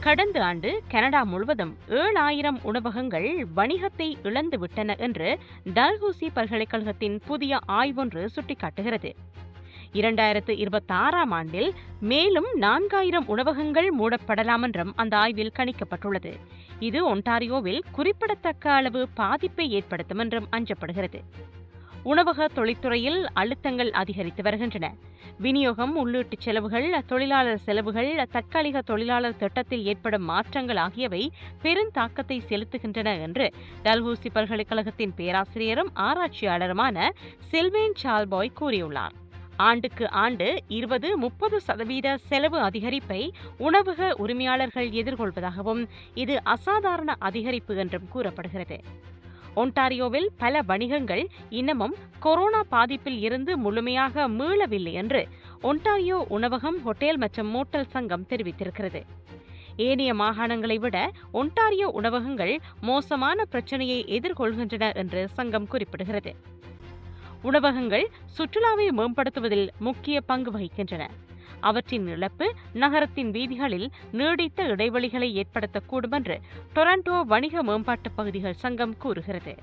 கடந்த ஆண்டு கனடா முழுவதும் ஏழாயிரம் உணவகங்கள் வணிகத்தை இழந்துவிட்டன என்று டல்ஹூசி பல்கலைக்கழகத்தின் புதிய ஆய்வொன்று சுட்டிக்காட்டுகிறது. இரண்டாயிரத்து இருபத்தாறாம் ஆண்டில் மேலும் நான்காயிரம் உணவகங்கள் மூடப்படலாம் என்றும் அந்த ஆய்வில் கணிக்கப்பட்டுள்ளது. இது ஒன்டாரியோவில் குறிப்பிடத்தக்க அளவு பாதிப்பை ஏற்படுத்தும் என்றும் அஞ்சப்படுகிறது. உணவக தொழில்துறையில் அழுத்தங்கள் அதிகரித்து வருகின்றன. விநியோகம் உள்ளீட்டு செலவுகள் தொழிலாளர் செலவுகள் தற்காலிக தொழிலாளர் திட்டத்தில் ஏற்படும் மாற்றங்கள் ஆகியவை பெருந்தாக்கத்தை செலுத்துகின்றன என்று டல்ஹூசி பல்கலைக்கழகத்தின் பேராசிரியரும் ஆராய்ச்சியாளருமான சில்வேன் சால்பாய் கூறியுள்ளார். ஆண்டுக்கு ஆண்டு இருபது முப்பது சதவீத செலவு அதிகரிப்பை உணவக உரிமையாளர்கள் எதிர்கொள்வதாகவும் இது அசாதாரண அதிகரிப்பு என்றும் கூறப்படுகிறது. ஒன்டாரியோவில் பல வணிகங்கள் இன்னமும் கொரோனா பாதிப்பில் இருந்து முழுமையாக மீளவில்லை என்று ஒன்டாரியோ உணவகம் ஹோட்டல் மற்றும் மோட்டல் சங்கம் தெரிவித்திருக்கிறது. ஏனைய மாகாணங்களை விட ஒன்டாரியோ உணவகங்கள் மோசமான பிரச்சனையை எதிர்கொள்கின்றன என்று சங்கம் குறிப்பிடுகிறது. உணவகங்கள் சுற்றுலாவை மேம்படுத்துவதில் முக்கிய பங்கு வகிக்கின்றன. அவற்றின் இழப்பு நகரத்தின் வீதிகளில் நீடித்த இடைவெளிகளை ஏற்படுத்தக்கூடும் என்று டொரண்டோ வணிக மேம்பாட்டு பகுதிகள் சங்கம் கூறுகிறது.